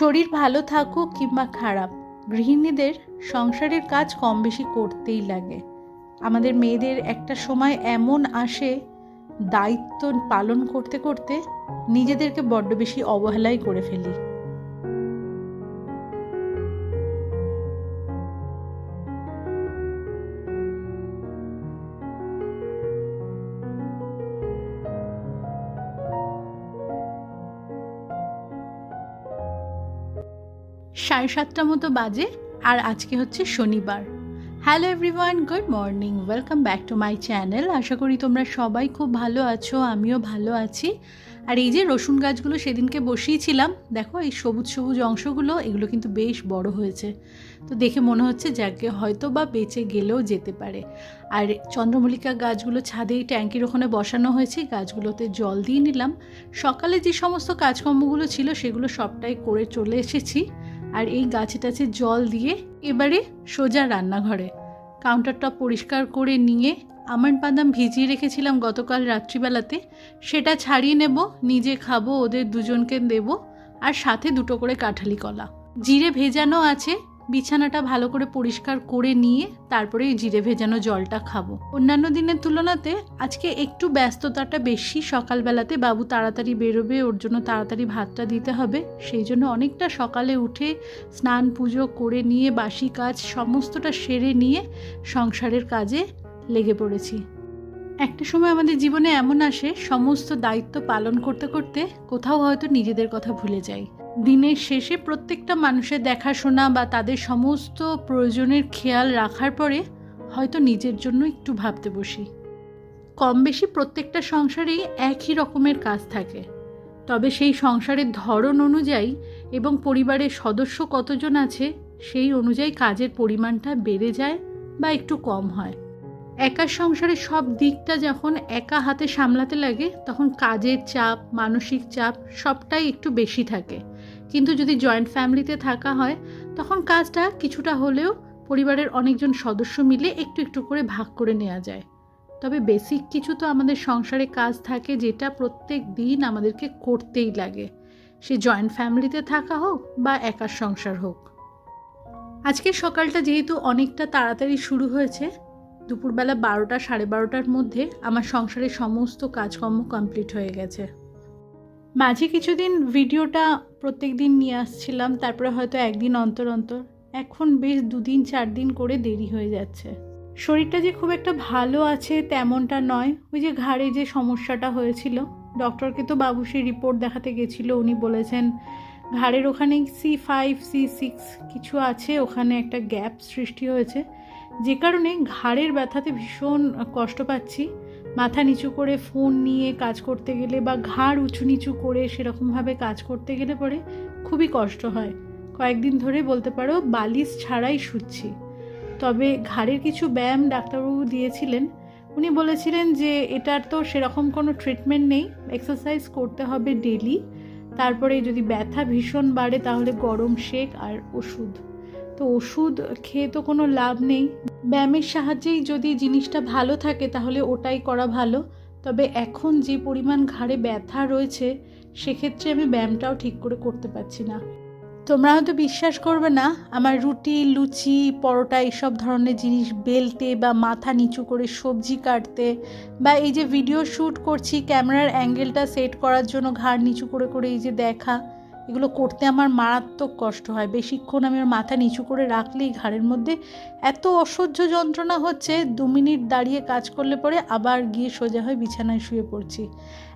শরীর ভালো থাকুক কিংবা খারাপ, গৃহিণীদের সংসারের কাজ কম বেশি করতেই লাগে। আমাদের মেয়েদের একটা সময় এমন আসে, দায়িত্ব পালন করতে করতে নিজেদেরকে বড্ড বেশি অবহেলাই করে ফেলি। সাড়ে সাতটা মতো বাজে, আর আজকে হচ্ছে শনিবার। Hello everyone good morning welcome back to my channel আশা করি তোমরা সবাই খুব ভালো আছো, আমিও ভালো আছি। আর এই যে রসুন গাছগুলো সেদিনকে বসিয়েছিলাম, দেখো এই সবুজ সবুজ অংশগুলো, এগুলো কিন্তু বেশ বড় হয়েছে। তো দেখে মনে হচ্ছে যাকে হয়তো বা বেঁচে গেলেও যেতে পারে। আর চন্দ্রমল্লিকা গাছগুলো ছাদেই ট্যাঙ্কির ওখানে বসানো হয়েছে গাছগুলোতে জল দিয়ে নিলাম। সকালে যে সমস্ত কাজকর্মগুলো ছিল, সেগুলো সবটাই করে চলে এসেছি। আর এই গাছে টাছে জল দিয়ে এবারে সোজা রান্নাঘরে। কাউন্টারটা পরিষ্কার করে নিয়ে আমন্ড বাদাম ভিজিয়ে রেখেছিলাম গতকাল রাত্রিবেলাতে। সেটা ছাড়িয়ে নেব, নিজে খাব, ওদের দুজনকে দেব, আর সাথে দুটো করে কাঁঠালি কলা। জিরে ভেজানো আছে বিছানাটা ভালো করে পরিষ্কার করে নিয়ে তারপরে এই জিরে ভেজানো জলটা খাব। অন্যান্য দিনের তুলনাতে আজকে একটু ব্যস্ততাটা বেশি। সকালবেলাতে বাবু তাড়াতাড়ি বেরোবে, ওর জন্য তাড়াতাড়ি ভাতটা দিতে হবে। সেই জন্য অনেকটা সকালে উঠে স্নান পুজো করে নিয়ে, বাসি কাজ সমস্তটা সেরে নিয়ে সংসারের কাজে লেগে পড়েছি। একটা সময় আমাদের জীবনে এমন আসে, সমস্ত দায়িত্ব পালন করতে করতে কোথাও হয়তো নিজেদের কথা ভুলে যাই। দিনের শেষে প্রত্যেকটা মানুষের দেখাশোনা বা তাদের সমস্ত প্রয়োজনের খেয়াল রাখার পরে হয়তো নিজের জন্য একটু ভাবতে বসি। কম বেশি প্রত্যেকটা সংসারেই একই রকমের কাজ থাকে। তবে সেই সংসারের ধরন অনুযায়ী এবং পরিবারের সদস্য কতজন আছে, সেই অনুযায়ী কাজের পরিমাণটা বেড়ে যায় বা একটু কম হয়। একা সংসারের সব দিকটা যখন একা হাতে সামলাতে লাগে, তখন কাজের চাপ, মানসিক চাপ সবটাই একটু বেশি থাকে। কিন্তু যদি জয়েন্ট ফ্যামিলিতে থাকা হয়, তখন কাজটা কিছুটা হলেও পরিবারের অনেকজন সদস্য মিলে একটু একটু করে ভাগ করে নেওয়া যায়। তবে বেসিক কিছু তো আমাদের সংসারে কাজ থাকে যেটা প্রত্যেক দিন আমাদেরকে করতেই লাগে। সে জয়েন্ট ফ্যামিলিতে থাকা হোক বা একার সংসার হোক। আজকের সকালটা যেহেতু অনেকটা তাড়াতাড়ি শুরু হয়েছে, দুপুরবেলা বারোটা সাড়ে বারোটার মধ্যে আমার সংসারের সমস্ত কাজকর্ম কমপ্লিট হয়ে গেছে। মাঝে কিছুদিন ভিডিওটা প্রত্যেক দিন নিয়ে আসছিলাম, তারপরে হয়তো একদিন অন্তর অন্তর। এখন বেশ দুদিন চার দিন করে দেরি হয়ে যাচ্ছে। শরীরটা যে খুব একটা ভালো আছে তেমনটা নয়। ওই যে ঘাড়ে যে সমস্যাটা হয়েছিল, ডক্টরকে তো বাবু সেই রিপোর্ট দেখাতে গেছিল, উনি বলেছেন, ঘাড়ের ওখানে সি ফাইভ সি সিক্স কিছু আছে, ওখানে একটা গ্যাপ সৃষ্টি হয়েছে। যে কারণে ঘাড়ের ব্যথাতে ভীষণ কষ্ট পাচ্ছি। মাথা নিচু করে ফোন নিয়ে কাজ করতে গেলে বা ঘাড় উঁচু নিচু করে সেরকমভাবে কাজ করতে গেলে পরে খুবই কষ্ট হয়। কয়েকদিন ধরে বলতে পারো বালিশ ছাড়াই শুচ্ছি। তবে ঘাড়ের কিছু ব্যায়াম ডাক্তারবাবু দিয়েছিলেন। উনি বলেছিলেন যে এটার তো সেরকম কোনো ট্রিটমেন্ট নেই, এক্সারসাইজ করতে হবে ডেলি তারপরে যদি ব্যথা ভীষণ বাড়ে তাহলে গরম শেক আর ওষুধ। তো ওষুধ খেয়ে তো কোনো লাভ নেই। ব্যায়ামের সাহায্যেই যদি জিনিসটা ভালো থাকে তাহলে ওটাই করা ভালো। তবে এখন যে পরিমাণ ঘাড়ে ব্যথা রয়েছে, সেক্ষেত্রে আমি ব্যায়ামটাও ঠিক করে করতে পারছি না। তোমরা হয়তো বিশ্বাস করবে না, আমার রুটি, লুচি, পরোটা এইসব ধরনের জিনিস বেলতে বা মাথা নিচু করে সবজি কাটতে বা এই যে ভিডিও শ্যুট করছি, ক্যামেরার অ্যাঙ্গেলটা সেট করার জন্য ঘাড় নিচু করে করে এই যে দেখা এগুলো করতে আমার মারাত্মক কষ্ট হয়। বেশিক্ষণ আমি আমার মাথা নিচু করে রাখলেই ঘাড়ের মধ্যে এত অসহ্য যন্ত্রণা হচ্ছে, দু মিনিট দাঁড়িয়ে কাজ করলে পরে আবার গিয়ে সোজা হয়ে বিছানায় শুয়ে পড়ছি।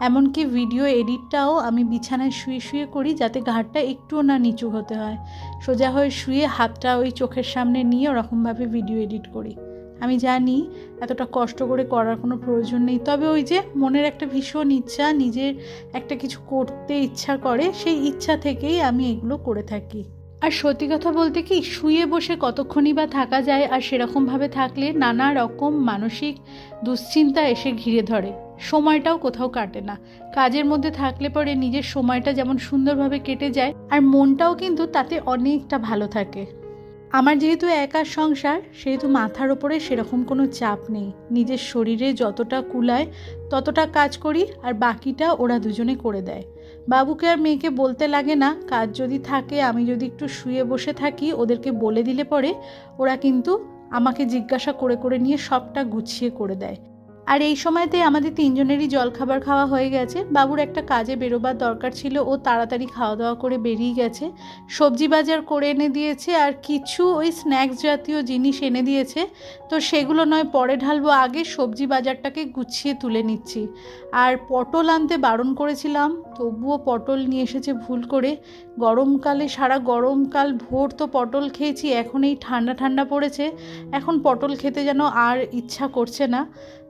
এমনকি ভিডিও এডিটটাও আমি বিছানায় শুয়ে শুয়ে করি যাতে ঘাড়টা একটুও না নিচু হতে হয়। সোজা হয়ে শুয়ে হাতটা ওই চোখের সামনে নিয়ে ওরকমভাবে ভিডিও এডিট করি। আমি জানি এতটা কষ্ট করে করার কোনো প্রয়োজন নেই। তবে ওই যে মনের একটা ভীষণ ইচ্ছা, নিজের একটা কিছু করতে ইচ্ছা করে, সেই ইচ্ছা থেকেই আমি এগুলো করে থাকি। আর সত্যি কথা বলতে কি, শুয়ে বসে কতক্ষণই বা থাকা যায় আর সেরকমভাবে থাকলে নানা রকম মানসিক দুশ্চিন্তা এসে ঘিরে ধরে। সময়টাও কোথাও কাটে না। কাজের মধ্যে থাকলে পরে নিজের সময়টা যেমন সুন্দরভাবে কেটে যায়, আর মনটাও কিন্তু তাতে অনেকটা ভালো থাকে। আমার যেহেতু একার সংসার, সেহেতু মাথার ওপরে সেরকম কোনো চাপ নেই। নিজের শরীরে যতটা কুলায়, ততটা কাজ করি আর বাকিটা ওরা দুজনে করে দেয়। বাবুকে আর মেয়েকে বলতে লাগে না, কাজ যদি থাকে, আমি যদি একটু শুয়ে বসে থাকি, ওদেরকে বলে দিলে পরে ওরা কিন্তু আমাকে জিজ্ঞাসা করে করে নিয়ে সবটা গুছিয়ে করে দেয়। আর এই সময়তে আমাদের তিনজনেরই জলখাবার খাওয়া হয়ে গেছে। বাবুর একটা কাজে বেরোবার দরকার ছিল, ও তাড়াতাড়ি খাওয়া দাওয়া করে বেরিয়ে গেছে। সবজি বাজার করে এনে দিয়েছে আর কিছু ওই স্ন্যাক্স জাতীয় জিনিস এনে দিয়েছে। তো সেগুলো নয়, পরে ঢালবো আগে, সবজি বাজারটাকে গুছিয়ে তুলে নিচ্ছি। আর পটল আনতে বারণ করেছিলাম, তবুও পটল নিয়ে এসেছে ভুল করে। গরমকালে, সারা গরমকাল ভোর তো পটল খেয়েছি, এখন এই ঠান্ডা ঠান্ডা পড়েছে। এখন পটল খেতে যেন আর ইচ্ছা করছে না।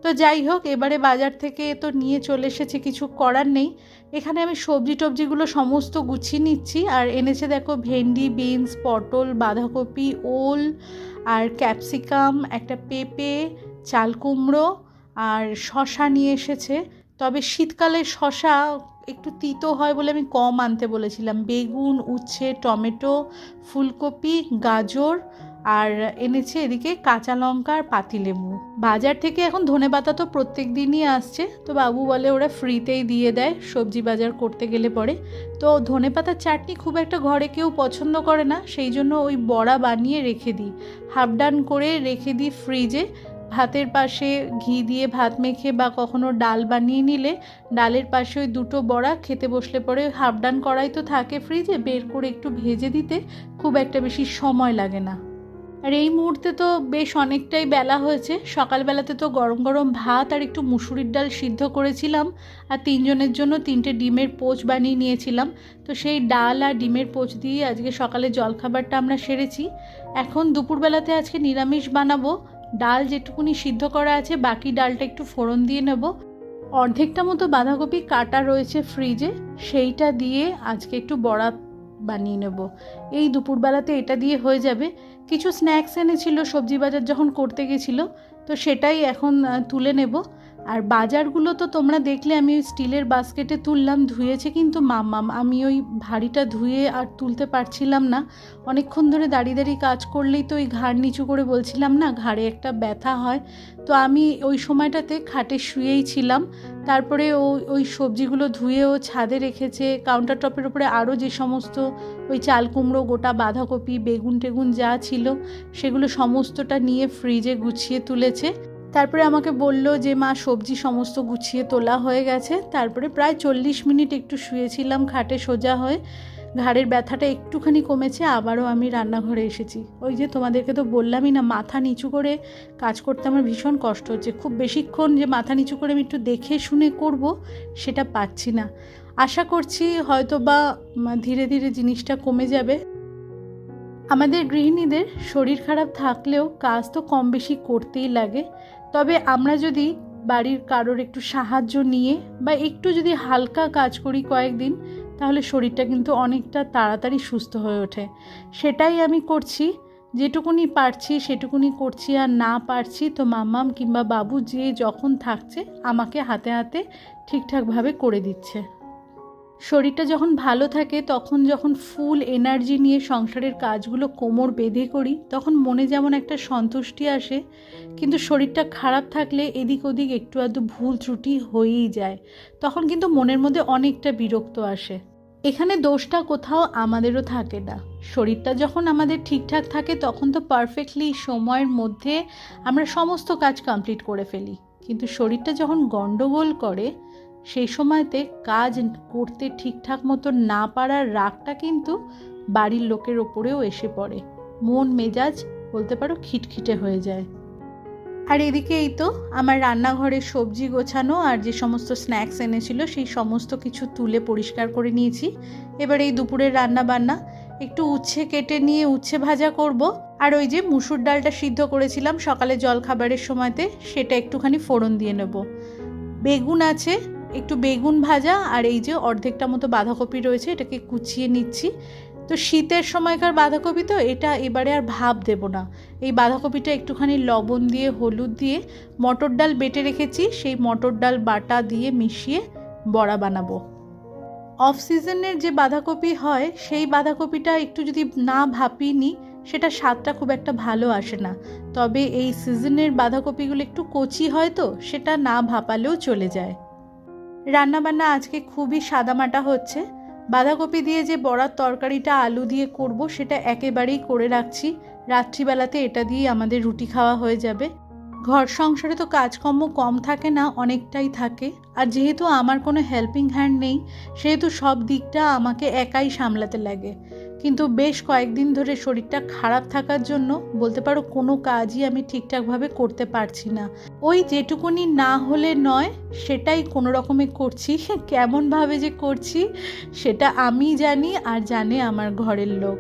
তো যাই হোক, এবারে বাজার থেকে তো নিয়ে চলে এসেছে, কিছু করার নেই। এখানে আমি সবজি টবজিগুলো সমস্ত গুছিয়ে নিচ্ছি। আর এনেছে দেখো ভেন্ডি, বিনস, পটল, বাঁধাকপি, ওল, আর ক্যাপসিকাম, একটা পেঁপে, চাল কুমড়ো, আর শশা নিয়ে এসেছে। তবে শীতকালে শশা একটু তিতো হয় বলে আমি কম আনতে বলেছিলাম। বেগুন, উচ্ছে, টমেটো, ফুলকপি, গাজর আর এনেছে এদিকে কাঁচা লঙ্কা আর পাতিলেবু বাজার থেকে এখন ধনে পাতা তো প্রত্যেক দিনই আসছে। তো বাবু বলে ওরা ফ্রিতেই দিয়ে দেয়, সবজি বাজার করতে গেলে পরে। তো ধনে পাতার চাটনি খুব একটা ঘরে কেউ পছন্দ করে না, সেই জন্য ওই বড়া বানিয়ে রেখে দিই। হাফ ডান করে রেখে দিই ফ্রিজে ভাতের পাশে ঘি দিয়ে ভাত মেখে বা কখনো ডাল বানিয়ে নিলে ডালের পাশে ওই দুটো বড়া খেতে বসলে পরে হাফ ডান করাই তো থাকে ফ্রিজে বের করে একটু ভেজে দিতে খুব একটা বেশি সময় লাগে না। আর এই মুহূর্তে তো বেশ অনেকটাই বেলা হয়েছে। সকালবেলাতে তো গরম গরম ভাত আর একটু মুসুরির ডাল সিদ্ধ করেছিলাম আর তিনজনের জন্য তিনটে ডিমের পোচ বানিয়ে নিয়েছিলাম। তো সেই ডাল আর ডিমের পোচ দিয়ে আজকে সকালে জলখাবারটা আমরা সেরেছি। এখন দুপুরবেলাতে আজকে নিরামিষ বানাবো। ডাল যেটুকুনি সিদ্ধ করা আছে, বাকি ডালটা একটু ফোড়ন দিয়ে নেব। অর্ধেকটা মতো বাঁধাকপি কাটা রয়েছে ফ্রিজে। সেইটা দিয়ে আজকে একটু বড়া বানিয়ে নেব। এই দুপুরবেলাতে এটা দিয়ে হয়ে যাবে। কিছু স্ন্যাক্স এনেছিল সবজি বাজার যখন করতে গেছিল, তো সেটাই এখন তুলে নেব। আর বাজারগুলো তো তোমরা দেখলে, আমি ওই স্টিলের বাস্কেটে তুললাম, ধুয়েছে কিন্তু মাম্মাম। আমি ওই ভারীটা ধুয়ে আর তুলতে পারছিলাম না। অনেকক্ষণ ধরে দাঁড়িয়ে দাঁড়িয়ে কাজ করলেই তো ওই ঘাড় নিচু করে বলছিলাম না, ঘাড়ে একটা ব্যথা হয়। তো আমি ওই সময়টাতে খাটে শুয়েই ছিলাম। তারপরে ও, ওই সবজিগুলো ধুয়ে ও ছাদে রেখেছে। কাউন্টার টপের উপরে আরও যে সমস্ত ওই চাল কুমড়ো, গোটা বাঁধাকপি, বেগুন টেগুন যা ছিল, সেগুলো সমস্তটা নিয়ে ফ্রিজে গুছিয়ে তুলেছে। তারপরে আমাকে বলল যে, মা, সবজি সমস্ত গুছিয়ে তোলা হয়ে গেছে। তারপরে প্রায় চল্লিশ মিনিট একটু শুয়েছিলাম খাটে সোজা হয়ে। ঘাড়ের ব্যথাটা একটুখানি কমেছে, আবারও আমি রান্নাঘরে এসেছি। ওই যে তোমাদেরকে তো বললামই না, মাথা নিচু করে কাজ করতে আমার ভীষণ কষ্ট হচ্ছে। খুব বেশিক্ষণ যে মাথা নিচু করে আমি একটু দেখে শুনে করব, সেটা পাচ্ছি না। আশা করছি হয়তো বা ধীরে ধীরে জিনিসটা কমে যাবে। আমাদের গৃহিণীদের শরীর খারাপ থাকলেও কাজ তো কম বেশি করতেই লাগে। তবে আমরা যদি বাড়ির কারোর একটু সাহায্য নিয়ে বা একটু যদি হালকা কাজ করি কয়েকদিন, তাহলে শরীরটা কিন্তু অনেকটা তাড়াতাড়ি সুস্থ হয়ে ওঠে। সেটাই আমি করছি। যেটুকুনি পারছি, সেটুকুনি করছি আর না পারছি তো মাম্মাম কিংবা বাবু যে যখন থাকছে, আমাকে হাতে হাতে ঠিকঠাকভাবে করে দিচ্ছে। শরীরটা যখন ভালো থাকে, তখন যখন ফুল এনার্জি নিয়ে সংসারের কাজগুলো কোমর বেঁধে করি, তখন মনে যেমন একটা সন্তুষ্টি আসে, কিন্তু শরীরটা খারাপ থাকলে এদিক ওদিক একটু আধটু ভুল ত্রুটি হয়েই যায়। তখন কিন্তু মনের মধ্যে অনেকটা বিরক্ত আসে। এখানে দোষটা কোথাও আমাদেরও থাকে না। শরীরটা যখন আমাদের ঠিকঠাক থাকে, তখন তো পারফেক্টলি সময়ের মধ্যে আমরা সমস্ত কাজ কমপ্লিট করে ফেলি। কিন্তু শরীরটা যখন গণ্ডগোল করে সেই সময়তে কাজ করতে ঠিকঠাক মতো না পারার রাগটা কিন্তু বাড়ির লোকের ওপরেও এসে পড়ে। মন মেজাজ বলতে পারো খিটখিটে হয়ে যায়। আর এদিকে এই তো আমার রান্নাঘরে সবজি গোছানো আর যে সমস্ত স্ন্যাক্স এনেছিল সেই সমস্ত কিছু তুলে পরিষ্কার করে নিয়েছি। এবার এই দুপুরের রান্না বান্না একটু উচ্ছে কেটে নিয়ে উচ্ছে ভাজা করব। আর ওই যে মুসুর ডালটা সিদ্ধ করেছিলাম সকালে জল খাবারের সময়তে, সেটা একটুখানি ফোড়ন দিয়ে নেব। বেগুন আছে একটু বেগুন ভাজা আর এই যে অর্ধেকটা মতো বাঁধাকপি রয়েছে, এটাকে কুচিয়ে নিচ্ছি। তো শীতের সময়কার বাঁধাকপি তো এটা এবারে আর ভাব দেব না। এই বাঁধাকপিটা একটুখানি লবণ দিয়ে, হলুদ দিয়ে, মটর ডাল বেটে রেখেছি, সেই মটর ডাল বাটা দিয়ে মিশিয়ে বড়া বানাবো। অফ সিজনের যে বাঁধাকপি হয়, সেই বাঁধাকপিটা একটু যদি না ভাপিয়ে নিই, সেটা স্বাদটা খুব একটা ভালো আসে না। তবে এই সিজনের বাঁধাকপিগুলো একটু কচি হয় তো, সেটা না ভাপালেও চলে যায়। রান্নাবান্না আজকে খুবই সাদামাটা হচ্ছে। বাঁধাকপি দিয়ে যে বড়ার তরকারিটা আলু দিয়ে করব, সেটা একেবারেই করে রাখছি। রাত্রিবেলাতে এটা দিয়ে আমাদের রুটি খাওয়া হয়ে যাবে। ঘর সংসারে তো কাজকর্ম কম থাকে না, অনেকটাই থাকে। আর যেহেতু আমার কোনো হেল্পিং হ্যান্ড নেই, সেহেতু সব দিকটা আমাকে একাই সামলাতে লাগে। কিন্তু বেশ কয়েকদিন ধরে শরীরটা খারাপ থাকার জন্য বলতে পারো কোনো কাজই আমি ঠিকঠাকভাবে করতে পারছি না। ওই যেটুকুনি না হলে নয়, সেটাই কোনো রকমে করছি, কেমনভাবে যে করছি, সেটা আমি জানি আর জানে আমার ঘরের লোক।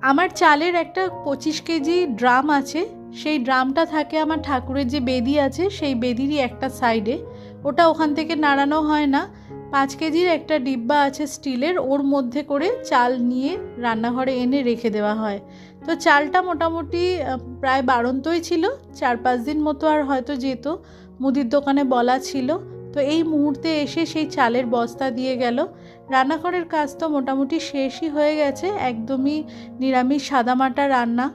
আমার চালের একটা পঁচিশ কেজি ড্রাম আছে, সেই ড্রামটা থাকে আমার ঠাকুরের যে বেদি আছে, সেই বেদিরই একটা সাইডে। ওটা ওখান থেকে নাড়ানো হয় না পাঁচ কেজির একটা ডিব্বা আছে স্টিলের, ওর মধ্যে করে চাল নিয়ে রান্নাঘরে এনে রেখে দেওয়া হয়। তো চালটা মোটামুটি প্রায় বাড়ন্তই ছিল, চার পাঁচ দিন মতো আর হয়তো যেত, মুদির দোকানে বলা ছিল। তো এই মুহূর্তে এসে সেই চালের বস্তা দিয়ে গেল। রান্নাঘরের কাজ তো মোটামুটি শেষই হয়ে গেছে, একদমই নিরামিষ সাদামাটা রান্না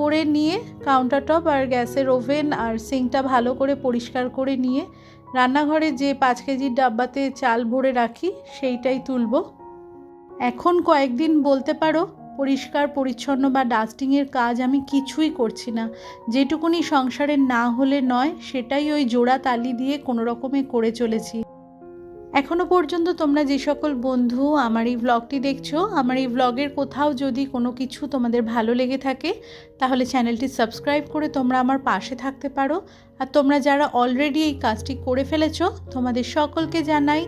করে নিয়ে কাউন্টার টপ আর গ্যাসের ওভেন আর সিঙ্কটা ভালো করে পরিষ্কার করে নিয়ে রান্নাঘরে যে পাঁচ কেজির ডাব্বাতে চাল ভরে রাখি, সেইটাই তুলব। এখন কয়েকদিন বলতে পারো, পরিষ্কার, পরিচ্ছন্ন বা ডাস্টিংয়ের কাজ আমি কিছুই করছি না। যেটুকুনি সংসারের না হলে নয়, সেটাই ওই জোড়া তালি দিয়ে কোনো রকমে করে চলেছি। এখনও পর্যন্ত তোমরা যে সকল বন্ধু আমার এই ভ্লগটি দেখছ, আমার এই ভ্লগের কোথাও যদি কোনো কিছু তোমাদের ভালো লেগে থাকে, তাহলে চ্যানেলটি সাবস্ক্রাইব করে তোমরা আমার পাশে থাকতে পারো। আর তোমরা যারা অলরেডি এই কাজটি করে ফেলেছ, তোমাদের সকলকে জানাই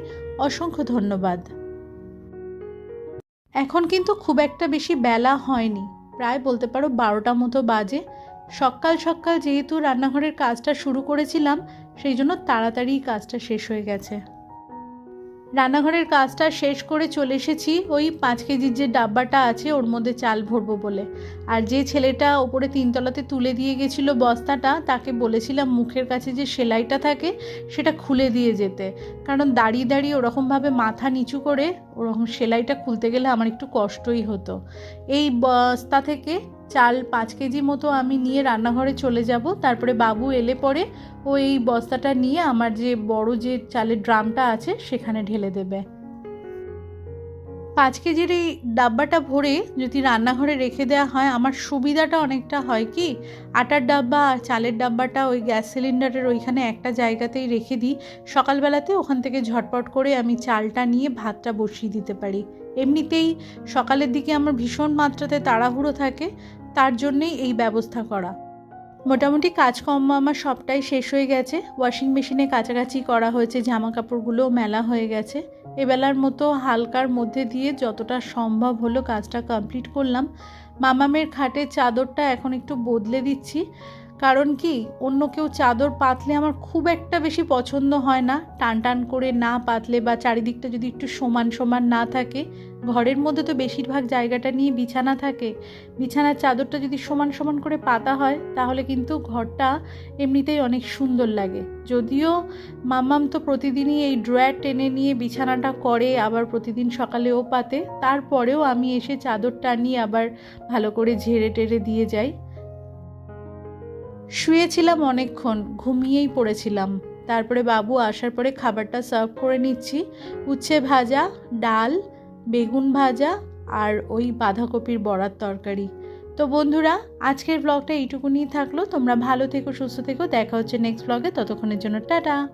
অসংখ্য ধন্যবাদ। এখন কিন্তু খুব একটা বেশি বেলা হয়নি, প্রায় বলতে পারো বারোটা মতো বাজে। সকাল সকাল যেহেতু রান্নাঘরের কাজটা শুরু করেছিলাম, সেই জন্য তাড়াতাড়ি কাজটা শেষ হয়ে গেছে। রান্নাঘরের কাজটা শেষ করে চলে এসেছি। ওই পাঁচ কেজির যে ডাব্বাটা আছে, ওর মধ্যে চাল ভরবো বলে। আর যে ছেলেটা ওপরে তিনতলাতে তুলে দিয়ে গেছিল বস্তাটা, তাকে বলেছিলাম মুখের কাছে যে সেলাইটা থাকে, সেটা খুলে দিয়ে যেতে। কারণ দাঁড়িয়ে দাঁড়িয়ে ওরকমভাবে মাথা নিচু করে ওরকম সেলাইটা খুলতে গেলে আমার একটু কষ্টই হতো। এই বস্তা থেকে চাল পাঁচ কেজি মতো আমি নিয়ে রান্নাঘরে চলে যাব। তারপরে বাবু এলে পরে ও এই বস্তাটা নিয়ে আমার যে বড় যে চালের ড্রামটা আছে সেখানে ঢেলে দেবে। পাঁচ কেজির এই ডাব্বাটা ভরে যদি রান্নাঘরে রেখে দেওয়া হয়, আমার সুবিধাটা অনেকটা হয় কি? আটার ডাব্বা আর চালের ডাব্বাটা ওই গ্যাস সিলিন্ডারের ওইখানে একটা জায়গাতেই রেখে দিই। সকালবেলাতে ওখান থেকে ঝটপট করে আমি চালটা নিয়ে ভাতটা বসিয়ে দিতে পারি। এমনিতেই সকালের দিকে আমার ভীষণ মাত্রাতে তাড়াহুড়ো থাকে, তার জন্যেই এই ব্যবস্থা করা। মোটামুটি কাজকর্ম আমার সবটাই শেষ হয়ে গেছে। ওয়াশিং মেশিনে কাছাকাছি করা হয়েছে জামা কাপড়গুলোও মেলা হয়ে গেছে। এবেলার মতো হালকার মধ্যে দিয়ে যতটা সম্ভব হলো কাজটা কমপ্লিট করলাম। মামামের খাটের চাদরটা এখন একটু বদলে দিচ্ছি। কারণ কি, অন্য কেউ চাদর পাতলে আমার খুব একটা বেশি পছন্দ হয় না। টান টান করে না পাতলে বা চারিদিকটা যদি একটু সমান সমান না থাকে, ঘরের মধ্যে তো বেশিরভাগ জায়গাটা নিয়ে বিছানা থাকে। বিছানার চাদরটা যদি সমান সমান করে পাতা হয়, তাহলে কিন্তু ঘরটা এমনিতেই অনেক সুন্দর লাগে। যদিও মাম্মাম তো প্রতিদিনই এই ড্রয়ার টেনে নিয়ে বিছানাটা করে, আবার প্রতিদিন সকালেও পাতে। তারপরেও আমি এসে চাদরটা নিয়ে আবার ভালো করে ঝেড়ে টেরে দিয়ে যাই। শুয়েছিলাম অনেকক্ষণ, ঘুমিয়েই পড়েছিলাম। তারপরে বাবু আসার পরে খাবারটা সার্ভ করে নিচ্ছি। উচ্ছে ভাজা, ডাল, বেগুন ভাজা আর ওই বাঁধাকপির বড়ার তরকারি। তো বন্ধুরা, আজকের ব্লগটা এইটুকুনি থাকল। তোমরা ভালো থেকো, সুস্থ থেকো। দেখা হচ্ছে নেক্সট ব্লগে। ততক্ষণের জন্য টাটা।